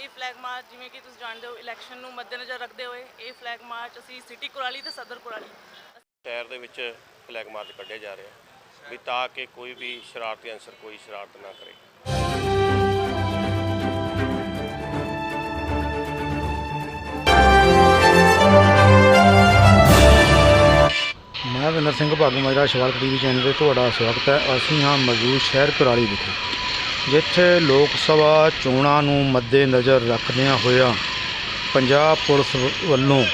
ਇਹ flag march ਜਿਵੇਂ ਕਿ ਤੁਸੀਂ ਜਾਣਦੇ ਹੋ ਇਲੈਕਸ਼ਨ ਨੂੰ ਮੱਦੇਨਜ਼ਰ ਰੱਖਦੇ ਹੋਏ ਇਹ ਫਲੈਗ ਮਾਰਚ ਅਸੀਂ ਸਿਟੀ ਕੁਰਾਲੀ ਤੇ ਸਦਰ ਕੁਰਾਲੀ। ਸ਼ਹਿਰ ਦੇ ਵਿੱਚ ਫਲੈਗ ਮਾਰਚ ਕੱਢਿਆ ਜਾ ਰਿਹਾ ਵੀ ਤਾਂ ਕਿ ਕੋਈ ਵੀ ਸ਼ਰਾਰਤੀ ਅਨਸਰ ਕੋਈ ਸ਼ਰਾਰਤ ਨਾ ਕਰੇ। ਮੈਂ ਵਿੰਦਰ ਸਿੰਘ ਭਾਗਮਾਜਰਾ ਸ਼ਵਾਲਕ ਟੀਵੀ ਚੈਨਲ ਤੇ ਤੁਹਾਡਾ ਸਵਾਗਤ ਹੈ। ਅਸੀਂ ਹਾਂ ਮੌਜੂਦ ਸ਼ਹਿਰ ਕੁਰਾਲੀ ਵਿਖੇ। ਜਿੱਥੇ ਲੋਕ ਸਭਾ ਚੋਣਾਂ ਨੂੰ ਮੱਦੇਨਜ਼ਰ ਰੱਖਦਿਆਂ ਹੋਇਆਂ ਪੰਜਾਬ ਪੁਲਿਸ ਵੱਲੋਂ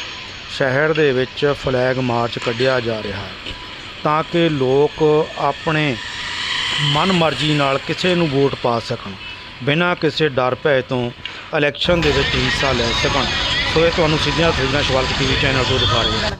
ਸ਼ਹਿਰ ਦੇ ਵਿੱਚ ਫਲੈਗ ਮਾਰਚ ਕੱਢਿਆ ਜਾ ਰਿਹਾ ਹੈ ਤਾਂ ਕਿ ਲੋਕ ਆਪਣੇ ਮਨਮਰਜ਼ੀ ਨਾਲ ਕਿਸੇ ਨੂੰ ਵੋਟ ਪਾ ਸਕਣ, ਬਿਨਾਂ ਕਿਸੇ ਡਰ ਭੈ ਤੋਂ ਇਲੈਕਸ਼ਨ ਦੇ ਵਿੱਚ ਹਿੱਸਾ ਲੈ ਸਕਣ। ਸੋ ਇਹ ਤੁਹਾਨੂੰ ਸਿੱਧੀਆਂ ਤਸਵੀਰਾਂ ਸ਼ਵਾਲਕ ਟੀਵੀ ਚੈਨਲ ਤੋਂ ਦਿਖਾ ਰਹੇ ਹਾਂ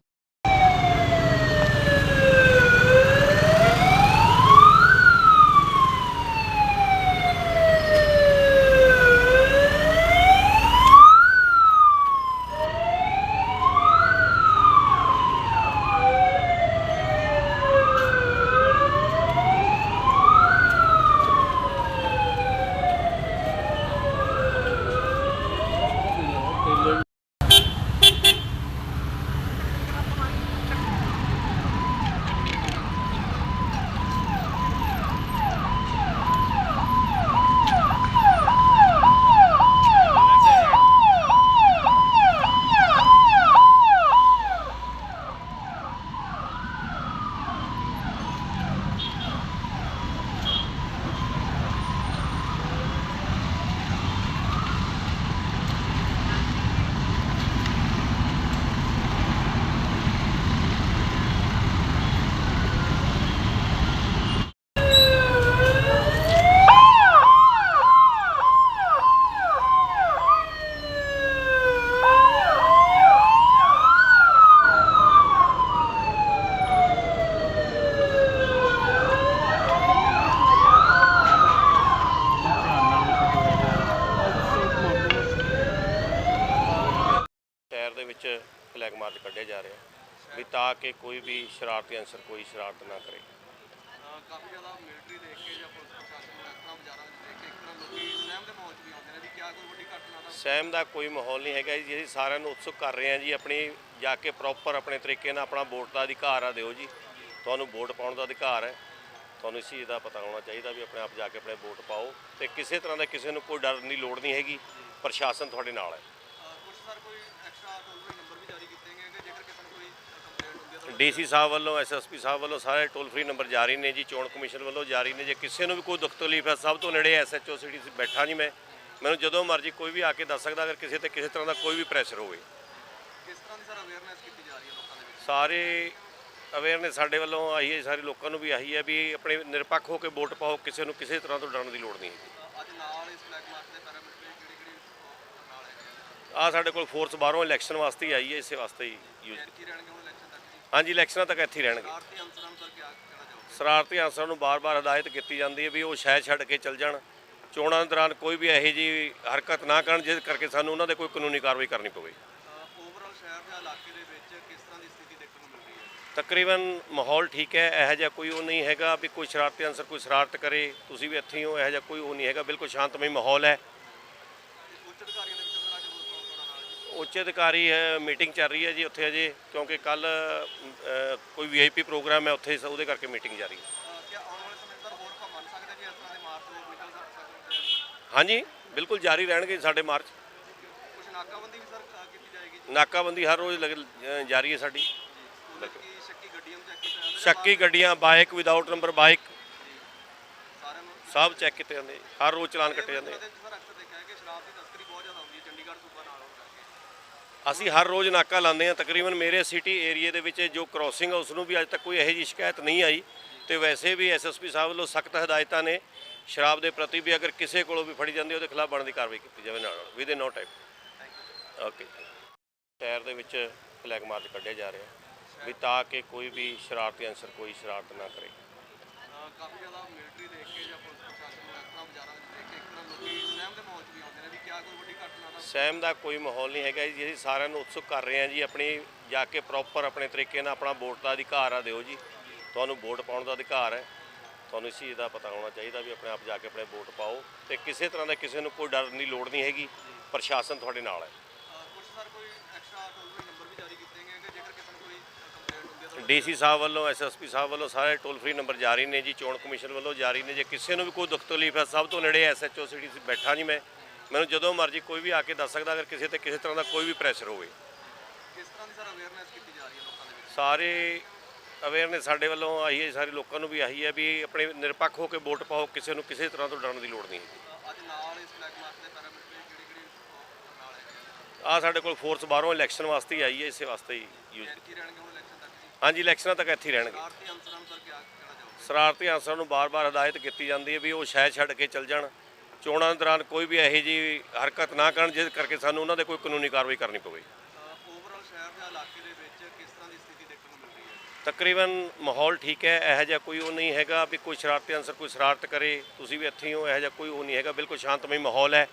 ਸ਼ਹਿਰ ਦੇ ਵਿੱਚ ਫਲੈਗ ਮਾਰਚ ਕੱਢਿਆ ਜਾ ਰਿਹਾ ਵੀ ਤਾਂ ਕਿ ਕੋਈ ਵੀ ਸ਼ਰਾਰਤੀ ਅਨਸਰ ਕੋਈ ਸ਼ਰਾਰਤ ਨਾ ਕਰੇ। ਕਾਫੀ ਜ਼ਿਆਦਾ ਮਿਲਟਰੀ ਦੇਖ ਕੇ ਜਾਂ ਪੁਲਿਸ ਪ੍ਰਸ਼ਾਸਨ ਤਰ੍ਹਾਂ ਬਾਜ਼ਾਰਾਂ ਵਿੱਚ ਦੇਖ ਕੇ ਇੱਕ ਤਰ੍ਹਾਂ ਲੋਕੀ ਸਹਿਮ ਦੇ ਮਾਹੌਲ 'ਚ ਵੀ ਆਉਂਦੇ ਨੇ ਵੀ ਕਿਆ ਕੋਈ ਵੱਡੀ ਘਟਨਾ ਦਾ ਸਹਿਮ ਦਾ ਕੋਈ ਮਾਹੌਲ ਨਹੀਂ ਹੈਗਾ ਜੀ ਅਸੀਂ ਸਾਰਿਆਂ ਨੂੰ ਉਤਸੁਕ ਕਰ ਰਹੇ ਹਾਂ ਜੀ ਆਪਣੀ ਜਾ ਕੇ ਪ੍ਰੋਪਰ ਆਪਣੇ ਤਰੀਕੇ ਨਾਲ ਆਪਣਾ ਵੋਟ ਦਾ ਅਧਿਕਾਰ ਆ ਦਿਓ ਜੀ। ਤੁਹਾਨੂੰ ਵੋਟ ਪਾਉਣ ਦਾ ਅਧਿਕਾਰ ਹੈ। ਤੁਹਾਨੂੰ ਇਸ ਚੀਜ਼ ਦਾ ਪਤਾ ਹੋਣਾ ਚਾਹੀਦਾ ਵੀ ਆਪਣੇ ਆਪ ਜਾ ਕੇ ਆਪਣੇ ਵੋਟ ਪਾਓ ਤੇ ਕਿਸੇ ਤਰ੍ਹਾਂ ਦਾ ਕਿਸੇ ਨੂੰ ਕੋਈ ਡਰ ਦੀ ਲੋੜ ਨਹੀਂ ਹੈਗੀ। ਪ੍ਰਸ਼ਾਸਨ ਤੁਹਾਡੇ ਨਾਲ ਹੈ। ਕੁਝ ਸਰ ਕੋਈ ਐਕਸਟਰਾ ਟੋਲ ਫ੍ਰੀ ਨੰਬਰ ਵੀ ਜਾਰੀ ਕੀਤੇ ਗਏ ਕਿ ਜੇਕਰ ਕਿਸੇ ਨੂੰ ਕੋਈ ਕੰਪਲੇਂਟ ਹੁੰਦੀ ਹੈ ਤਾਂ ਡੀਸੀ ਸਾਹਿਬ ਵੱਲੋਂ ਐਸਐਸਪੀ ਸਾਹਿਬ ਵੱਲੋਂ ਸਾਰੇ ਟੋਲ ਫ੍ਰੀ ਨੰਬਰ ਜਾਰੀ ਨੇ ਜੀ ਚੋਣ ਕਮਿਸ਼ਨ ਵੱਲੋਂ ਜਾਰੀ ਨੇ। ਜੇ ਕਿਸੇ ਨੂੰ ਵੀ ਕੋਈ ਦੁੱਖ ਤਕਲੀਫ ਹੈ ਸਭ ਤੋਂ ਨੇੜੇ ਐਸਐਚਓ ਸਿਟੀ ਬੈਠਾ ਜੀ ਮੈਂ। ਮੈਨੂੰ ਜਦੋਂ ਮਰਜ਼ੀ ਕੋਈ ਵੀ ਆ ਕੇ ਦੱਸ ਸਕਦਾ ਅਗਰ ਕਿਸੇ ਤੇ ਕਿਸੇ ਤਰ੍ਹਾਂ ਦਾ ਕੋਈ ਵੀ ਪ੍ਰੈਸ਼ਰ ਹੋਵੇ। ਕਿਸ ਤਰ੍ਹਾਂ ਦੀ ਸਰ ਅਵੇਅਰਨੈਸ ਕੀਤੀ ਜਾ ਰਹੀ ਹੈ ਲੋਕਾਂ ਦੇ ਵਿੱਚ? ਸਾਰੇ ਅਵੇਅਰਨੈਸ ਸਾਡੇ ਵੱਲੋਂ ਆਈ ਹੈ ਸਾਰੇ ਲੋਕਾਂ ਨੂੰ ਵੀ ਆਹੀ ਹੈ ਵੀ ਆਪਣੇ ਨਿਰਪੱਖ ਹੋ ਕੇ ਵੋਟ ਪਾਓ ਕਿਸੇ ਨੂੰ ਕਿਸੇ ਤਰ੍ਹਾਂ ਤੋਂ ਡਰਨ ਦੀ ਲੋੜ ਨਹੀਂ ਹੈ ਅੱਜ ਨਾਲ ਇਸ ਫਲੈਗ ਮਾਰਚ ਦੇ ਪੈਰਾਮੀਟਰ ਕਿਹੜੀ ਕਿਹੜੀ ਨਾਲ ਹੈਗੇ ਆ ਸਾਡੇ ਕੋਲ ਫੋਰਸ ਬਾਹਰੋਂ ਇਲੈਕਸ਼ਨ ਵਾਸਤੇ ਆਈ ਹੈ ਇਸੇ ਵਾਸਤੇ ਹੀ ਯੂਜ਼ ਕੀ ਰਹਿਣਗੇ ਹੁਣ ਇਲੈਕਸ਼ਨ ਤੱਕ। ਜੀ ਹਾਂਜੀ ਇਲੈਕਸ਼ਨਾਂ ਤੱਕ ਇੱਥੇ ਹੀ ਰਹਿਣਗੇ। ਸ਼ਰਾਰਤੀ ਅਨਸਰਾਂ ਨੂੰ ਬਾਰ-ਬਾਰ ਹਦਾਇਤ ਕੀਤੀ ਜਾਂਦੀ ਹੈ ਵੀ ਉਹ ਸ਼ਹਿਰ ਛੱਡ ਕੇ ਚੱਲ ਜਾਣ। ਚੋਣਾਂ ਦੇ ਦੌਰਾਨ ਕੋਈ ਵੀ ਇਹੋ ਜਿਹੀ ਹਰਕਤ ਨਾ ਕਰਨ ਜਿਸ ਕਰਕੇ ਸਾਨੂੰ ਉਹਨਾਂ ਦੇ ਕੋਈ ਕਾਨੂੰਨੀ ਕਾਰਵਾਈ ਕਰਨੀ ਪਵੇ। ਓਵਰਆਲ ਸ਼ਹਿਰ ਦੇ ਇਲਾਕੇ ਦੇ ਵਿੱਚ ਕਿਸ ਤਰ੍ਹਾਂ ਦੀ ਸਥਿਤੀ ਦੇਖਣ ਨੂੰ ਮਿਲ ਰਹੀ ਹੈ? ਤਕਰੀਬਨ ਮਾਹੌਲ ਠੀਕ ਹੈ ਇਹੋ ਜਿਹਾ ਕੋਈ ਉਹ ਨਹੀਂ ਹੈਗਾ ਵੀ ਕੋਈ ਸ਼ਰਾਰਤੀ ਅਨਸਰ ਕੋਈ ਸ਼ਰਾਰਤ ਕਰੇ ਤੁਸੀਂ ਵੀ ਇੱਥੇ ਹੀ ਹੋ ਇਹੋ ਜਿਹਾ ਕੋਈ ਉਹ ਨਹੀਂ ਹੈਗਾ। ਬਿਲਕੁਲ ਸ਼ਾਂਤਮਈ ਮਾਹੌਲ ਹੈ ਉੱਚ ਅਧਿਕਾਰੀਆਂ ਦੇ ਵਿੱਚ ਸਰ ਅੱਜ ਹੋਰ ਕੌਣ ਕੌਣ ਨਾਲ ਜੀ ਉੱਚ ਅਧਿਕਾਰੀ ਹੈ ਮੀਟਿੰਗ ਚੱਲ ਰਹੀ ਹੈ ਜੀ ਉੱਥੇ ਅਜੇ ਕਿਉਂਕਿ ਕੱਲ ਕੋਈ ਵੀਆਈਪੀ ਪ੍ਰੋਗਰਾਮ ਹੈ ਉੱਥੇ ਉਹਦੇ ਕਰਕੇ ਮੀਟਿੰਗ ਜਾਰੀ ਹੈ। ਹਾਂਜੀ ਬਿਲਕੁਲ ਜਾਰੀ ਰਹਿਣਗੇ ਸਾਡੇ ਮਾਰਚ। ਕੁਝ ਨਾਕਾਬੰਦੀ ਵੀ ਸਰ ਕੀਤੀ ਜਾਏਗੀ ਨਾਕਾਬੰਦੀ ਹਰ ਰੋਜ਼ ਲਗ- ਅ, ਜਾਰੀ ਹੈ ਸਾਡੀ। ਉਹਦੇ ਸ਼ੱਕੀ ਗੱਡੀਆਂ ਬਾਈਕ ਵਿਦਆਊਟ ਨੰਬਰ ਬਾਈਕ। ਸਭ ਚੈੱਕ ਕੀਤੇ ਜਾਂਦੇ ਹਰ ਰੋਜ਼ ਚਲਾਨ ਕੱਟੇ ਜਾਂਦੇ ਇਹਦੇ ਵਿੱਚ ਸਰ ਅਕਸਰ ਦੇਖਿਆ ਹੈ ਕਿ ਸ਼ਰਾਬ ਦੀ ਤਸਕਰੀ ਬਹੁਤ ਜ਼ਿਆਦਾ ਹੁੰਦੀ ਹੈ ਚੰਡੀਗੜ੍ਹ ਸੂਬਾ ਨਾਲ ਹੋਣ ਕਰਕੇ ਅਸੀਂ ਹਰ ਰੋਜ਼ ਨਾਕਾ ਲਾਉਂਦੇ ਹਾਂ। ਤਕਰੀਬਨ ਮੇਰੇ ਸਿਟੀ ਏਰੀਏ ਦੇ ਵਿੱਚ ਜੋ ਕ੍ਰੋਸਿੰਗ ਆ ਉਸ ਨੂੰ ਵੀ ਅੱਜ ਤੱਕ ਕੋਈ ਇਹੋ ਜਿਹੀ ਸ਼ਿਕਾਇਤ ਨਹੀਂ ਆਈ। ਤੇ ਵੈਸੇ ਵੀ ਐਸਐਸਪੀ ਸਾਹਿਬ ਵੱਲੋਂ ਸਖਤ ਹਦਾਇਤਾਂ ਨੇ। ਸ਼ਰਾਬ ਦੇ ਪ੍ਰਤੀ ਵੀ ਅਗਰ ਕਿਸੇ ਕੋਲੋਂ ਵੀ ਫੜੀ ਜਾਂਦੀ ਉਹਦੇ ਖਿਲਾਫ ਬਣਦੀ ਕਾਰਵਾਈ ਕੀਤੀ ਜਾਵੇ ਨਾਲ ਨਾਲ with in no time okay ਸ਼ਹਿਰ ਦੇ ਵਿੱਚ ਫਲੈਗ ਮਾਰਚ ਕੱਢਿਆ ਜਾ ਰਿਹਾ। ਵੀ ਤਾਂ ਕਿ ਕੋਈ ਵੀ ਸ਼ਰਾਰਤੀ ਅਨਸਰ ਕੋਈ ਸ਼ਰਾਰਤ ਨਾ ਕਰੇ। ਕਾਫੀ ਜ਼ਿਆਦਾ ਮਿਲਟਰੀ ਦੇਖ ਕੇ ਜਾਂ ਪੁਲਿਸ ਪ੍ਰਸ਼ਾਸਨ ਨੂੰ ਬਾਜ਼ਾਰਾਂ ਵਿੱਚ ਦੇਖ ਕੇ ਇੱਕ ਸਹਿਮ ਦੇ ਮਾਹੌਲ 'ਚ ਵੀ ਆਉਂਦੇ ਨੇ ਵੀ ਕਿਆ ਕੋਈ ਵੱਡੀ ਘਟਨਾ ਦਾ ਸਹਿਮ ਦਾ ਕੋਈ ਮਾਹੌਲ ਨਹੀਂ ਹੈਗਾ ਜੀ, ਅਸੀਂ ਸਾਰਿਆਂ ਨੂੰ ਉਤਸੁਕ ਕਰ ਰਹੇ ਹਾਂ ਜੀ, ਆਪਣੀ ਜਾ ਕੇ ਪ੍ਰੋਪਰ ਆਪਣੇ ਤਰੀਕੇ ਨਾਲ ਆਪਣਾ ਵੋਟ ਦਾ ਅਧਿਕਾਰ ਆ ਦਿਓ ਜੀ। ਤੁਹਾਨੂੰ ਵੋਟ ਪਾਉਣ ਦਾ ਅਧਿਕਾਰ ਹੈ। ਤੁਹਾਨੂੰ ਇਸ ਚੀਜ਼ ਦਾ ਪਤਾ ਹੋਣਾ ਚਾਹੀਦਾ ਵੀ ਆਪਣੇ ਆਪ ਜਾ ਕੇ ਆਪਣੇ ਵੋਟ ਪਾਓ ਤੇ ਕਿਸੇ ਤਰ੍ਹਾਂ ਦਾ ਕਿਸੇ ਨੂੰ ਕੋਈ ਡਰਨ ਦੀ ਲੋੜ ਨਹੀਂ ਹੈਗੀ, ਪ੍ਰਸ਼ਾਸਨ ਤੁਹਾਡੇ ਨਾਲ ਹੈ। ਕੁਝ ਸਰ ਕੋਈ ਐਕਸਟਰਾ ਟੋਲ ਫ੍ਰੀ ਨੰਬਰ ਵੀ ਜਾਰੀ ਕੀਤੇ ਗਏ ਕਿ ਜੇਕਰ ਕਿਸੇ ਨੂੰ ਕੋਈ ਡੀਸੀ ਸਾਹਿਬ ਵੱਲੋਂ ਐਸਐਸਪੀ ਸਾਹਿਬ ਵੱਲੋਂ ਸਾਰੇ ਟੋਲ ਫ੍ਰੀ ਨੰਬਰ ਜਾਰੀ ਨੇ ਜੀ ਚੋਣ ਕਮਿਸ਼ਨ ਵੱਲੋਂ ਜਾਰੀ ਨੇ। ਜੇ ਕਿਸੇ ਨੂੰ ਵੀ ਕੋਈ ਦੁੱਖ ਤਕਲੀਫ ਹੈ ਸਭ ਤੋਂ ਨੇੜੇ ਐਸਐਚਓ ਸਿਟੀ ਬੈਠਾ ਜੀ ਮੈਂ। ਮੈਨੂੰ ਜਦੋਂ ਮਰਜ਼ੀ ਕੋਈ ਵੀ ਆ ਕੇ ਦੱਸ ਸਕਦਾ ਅਗਰ ਕਿਸੇ ਤੇ ਕਿਸੇ ਤਰ੍ਹਾਂ ਦਾ ਕੋਈ ਵੀ ਪ੍ਰੈਸ਼ਰ ਹੋਵੇ। ਕਿਸ ਤਰ੍ਹਾਂ ਦੀ ਸਰ ਅਵੇਅਰਨੈਸ ਕੀਤੀ ਜਾ ਰਹੀ ਹੈ ਲੋਕਾਂ ਦੇ ਵਿੱਚ? ਸਾਰੇ ਅਵੇਅਰਨੈਸ ਸਾਡੇ ਵੱਲੋਂ ਆਈ ਹੈ ਸਾਰੇ ਲੋਕਾਂ ਨੂੰ ਵੀ ਆਹੀ ਹੈ ਵੀ ਆਪਣੇ ਨਿਰਪੱਖ ਹੋ ਕੇ ਵੋਟ ਪਾਓ ਕਿਸੇ ਨੂੰ ਕਿਸੇ ਤਰ੍ਹਾਂ ਤੋਂ ਡਰਨ ਦੀ ਲੋੜ ਨਹੀਂ ਹੈ ਅੱਜ ਨਾਲ ਇਸ ਫਲੈਗ ਮਾਰਚ ਦੇ ਪੈਰਾਮੀਟਰ ਕਿਹੜੀ ਕਿਹੜੀ ਨਾਲ ਹੈਗੇ ਆ? ਸਾਡੇ ਕੋਲ ਫੋਰਸ ਬਾਹਰੋਂ ਇਲੈਕਸ਼ਨ ਵਾਸਤੇ ਆਈ ਹੈ ਇਸੇ ਵਾਸਤੇ ਹੀ ਯੂਜ਼ ਰਹਿਣਗੇ ਹੁਣ ਜੀ ਹਾਂਜੀ, ਇਲੈਕਸ਼ਨਾਂ ਤੱਕ ਇੱਥੇ ਹੀ ਰਹਿਣਗੇ। ਸ਼ਰਾਰਤੀ ਅਨਸਰਾਂ ਨੂੰ ਬਾਰ-ਬਾਰ ਹਦਾਇਤ ਕੀਤੀ ਜਾਂਦੀ ਹੈ ਵੀ ਉਹ ਸ਼ਹਿਰ ਛੱਡ ਕੇ ਚੱਲ ਜਾਣ। ਚੋਣਾਂ ਦੌਰਾਨ ਕੋਈ ਵੀ ਇਹੋ ਜਿਹੀ ਹਰਕਤ ਨਾ ਕਰਨ ਜਿਸ ਕਰਕੇ ਸਾਨੂੰ ਉਹਨਾਂ ਦੇ ਕੋਈ ਕਾਨੂੰਨੀ ਕਾਰਵਾਈ ਕਰਨੀ ਪਵੇ ਓਵਰਆਲ ਸ਼ਹਿਰ ਦੇ ਇਲਾਕੇ ਦੇ ਵਿੱਚ ਕਿਸ ਤਰ੍ਹਾਂ ਦੀ ਸਥਿਤੀ ਦੇਖਣ ਨੂੰ ਮਿਲ ਰਹੀ ਹੈ ਤਕਰੀਬਨ ਮਾਹੌਲ ਠੀਕ ਹੈ, ਇਹੋ ਜਿਹਾ ਕੋਈ ਉਹ ਨਹੀਂ ਹੈਗਾ ਵੀ ਕੋਈ ਸ਼ਰਾਰਤੀ ਅਨਸਰ ਕੋਈ ਸ਼ਰਾਰਤ ਕਰੇ, ਤੁਸੀਂ ਵੀ ਇੱਥੇ ਹੋ, ਇਹੋ ਜਿਹਾ ਕੋਈ ਉਹ ਨਹੀਂ ਹੈਗਾ। ਬਿਲਕੁਲ ਸ਼ਾਂਤਮਈ ਮਾਹੌਲ ਹੈ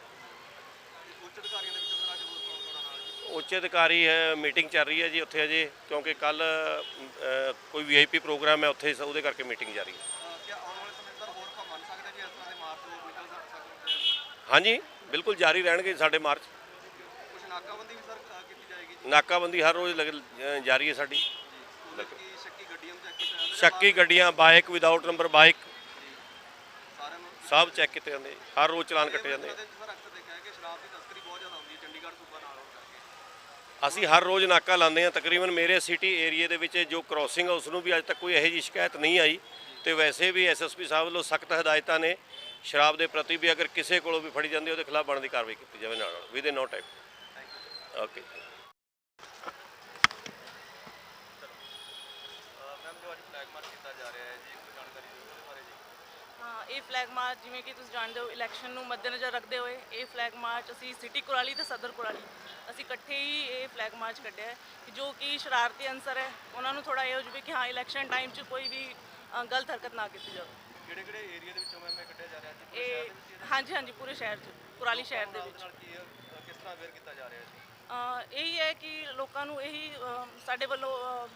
ਉੱਚ ਅਧਿਕਾਰੀਆਂ ਦੇ ਵਿੱਚ ਸਰ ਅੱਜ ਹੋਰ ਕੌਣ ਕੌਣ ਆ ਨਾਲ ਜੀ ਉੱਚ ਅਧਿਕਾਰੀ ਹੈ ਮੀਟਿੰਗ ਚੱਲ ਰਹੀ ਹੈ ਜੀ ਉੱਥੇ ਅਜੇ ਕਿਉਂਕਿ ਕੱਲ ਕੋਈ ਵੀਆਈਪੀ ਪ੍ਰੋਗਰਾਮ ਹੈ ਉੱਥੇ ਉਹਦੇ ਕਰਕੇ ਮੀਟਿੰਗ ਜਾਰੀ ਹੈ। ਹਾਂਜੀ ਬਿਲਕੁਲ ਜਾਰੀ ਰਹਿਣਗੇ ਸਾਡੇ ਮਾਰਚ। ਕੁਝ ਨਾਕਾਬੰਦੀ ਵੀ ਸਰ ਕੀਤੀ ਜਾਏਗੀ ਨਾਕਾਬੰਦੀ ਹਰ ਰੋਜ਼ ਲਗ- ਅ, ਜਾਰੀ ਹੈ ਸਾਡੀ। ਮਤਲਬ ਸ਼ੱਕੀ ਗੱਡੀਆਂ ਬਾਈਕ ਵਿਦਆਊਟ ਨੰਬਰ ਬਾਈਕ। ਸਭ ਚੈੱਕ ਕੀਤੇ ਜਾਂਦੇ ਹਰ ਰੋਜ਼ ਚਲਾਨ ਕੱਟੇ ਜਾਂਦੇ ਇਹਦੇ ਵਿੱਚ ਸਰ ਅਕਸਰ ਦੇਖਿਆ ਹੈ ਕਿ ਸ਼ਰਾਬ ਦੀ ਤਸਕਰੀ ਬਹੁਤ ਜ਼ਿਆਦਾ ਹੁੰਦੀ ਹੈ ਚੰਡੀਗੜ੍ਹ ਸੂਬਾ ਨਾਲ ਹੋਣ ਕਰਕੇ ਅਸੀਂ ਹਰ ਰੋਜ਼ ਨਾਕਾ ਲਾਉਂਦੇ ਹਾਂ। ਤਕਰੀਬਨ ਮੇਰੇ ਸਿਟੀ ਏਰੀਆ ਦੇ ਵਿੱਚ ਜੋ ਕ੍ਰੋਸਿੰਗ ਹੈ ਉਸ ਨੂੰ ਵੀ ਅੱਜ ਤੱਕ ਕੋਈ ਇਹੋ ਜਿਹੀ ਸ਼ਿਕਾਇਤ ਨਹੀਂ ਆਈ। ਤੇ ਵੈਸੇ ਵੀ ਐਸਐਸਪੀ ਸਾਹਿਬ ਵੱਲੋਂ ਸਖਤ ਹਦਾਇਤਾਂ ਨੇ। ਸ਼ਰਾਬ ਦੇ ਪ੍ਰਤੀ ਵੀ ਅਗਰ ਕਿਸੇ ਕੋਲੋਂ ਵੀ ਫੜੀ ਜਾਂਦੀ ਹੈ, ਉਹਦੇ ਖਿਲਾਫ ਬਣਦੀ ਕਾਰਵਾਈ ਕੀਤੀ ਜਾਵੇ ਨਾਲ within no time okay ma'am ਜੋ ਅੱਜ ਫਲੈਗ ਮਾਰਚ ਕੀਤਾ ਜਾ ਰਿਹਾ ਹੈ ਜੀ ਕੋਈ ਜਾਣਕਾਰੀ ਦਿਓ ਉਹਦੇ ਬਾਰੇ ਜੀ। ਹਾਂ ਇਹ ਫਲੈਗ ਮਾਰਚ ਜਿਵੇਂ ਕਿ ਤੁਸੀਂ ਜਾਣਦੇ ਹੋ ਇਲੈਕਸ਼ਨ ਨੂੰ ਮੱਦੇਨਜ਼ਰ ਰੱਖਦੇ ਹੋਏ ਇਹ ਫਲੈਗ ਮਾਰਚ ਅਸੀਂ ਸਿਟੀ ਕੁਰਾਲੀ ਤੇ ਸਦਰ ਕੁਰਾਲੀ ਅਸੀਂ ਇਕੱਠੇ ਹੀ ਇਹ ਫਲੈਗ ਮਾਰਚ ਕੱਢਿਆ ਹੈ ਕਿ ਜੋ ਕਿ ਸ਼ਰਾਰਤੀ ਅਨਸਰ ਹੈ ਉਹਨਾਂ ਨੂੰ ਥੋੜਾ ਇਹ ਹੋ ਜਾਵੇ ਕਿ ਹਾਂ ਇਲੈਕਸ਼ਨ ਟਾਈਮ 'ਚ ਕੋਈ ਵੀ ਅ, ਗਲਤ ਹਰਕਤ ਨਾ ਕੀਤੀ ਜਾਵੇ। ਕਿਹੜੇ ਕਿਹੜੇ ਏਰੀਆ ਦੇ ਵਿੱਚੋਂ ਮੈਮ ਇਹ ਕੱਢਿਆ ਜਾ ਰਿਹਾ ਜੀ ਇਹ ਹਾਂਜੀ ਹਾਂਜੀ ਪੂਰੇ ਸ਼ਹਿਰ 'ਚ ਕੁਰਾਲੀ ਸ਼ਹਿਰ ਦੇ ਵਿੱਚ। ਨਾਲ ਕੀ ਅ, ਕਿਸ ਤਰ੍ਹਾਂ ਅਵੇਅਰ ਕੀਤਾ ਜਾ ਰਿਹਾ ਜੀ ਅ, ਇਹੀ ਹੈ ਕਿ ਲੋਕਾਂ ਨੂੰ ਇਹੀ ਅ, ਸਾਡੇ ਵੱਲੋਂ ਅ,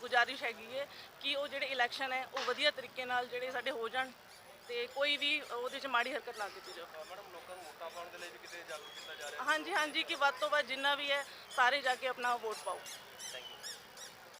ਗੁਜ਼ਾਰਿਸ਼ ਹੈਗੀ ਹੈ ਕਿ ਉਹ ਜਿਹੜੇ ਇਲੈਕਸ਼ਨ ਹੈ ਉਹ ਵਧੀਆ ਤਰੀਕੇ ਨਾਲ ਜਿਹੜੇ ਸਾਡੇ ਹੋ ਜਾਣ। ਤੇ ਕੋਈ ਵੀ ਉਹਦੇ 'ਚ ਮਾੜੀ ਹਰਕਤ ਨਾ ਕੀਤੀ ਜਾਵੇ। ਮੈਡਮ ਲੋਕਾਂ ਨੂੰ ਵੋਟਾਂ ਪਾਉਣ ਦੇ ਲਈ ਵੀ ਕਿਤੇ ਜਾਗਰੂਕ ਕੀਤਾ ਜਾ ਰਿਹਾ ਹਾਂਜੀ ਹਾਂਜੀ ਕਿ ਵੱਧ ਤੋਂ ਵੱਧ ਜਿੰਨਾ ਵੀ ਹੈ ਸਾਰੇ ਜਾ ਕੇ ਆਪਣਾ ਵੋਟ ਪਾਓ। Thank you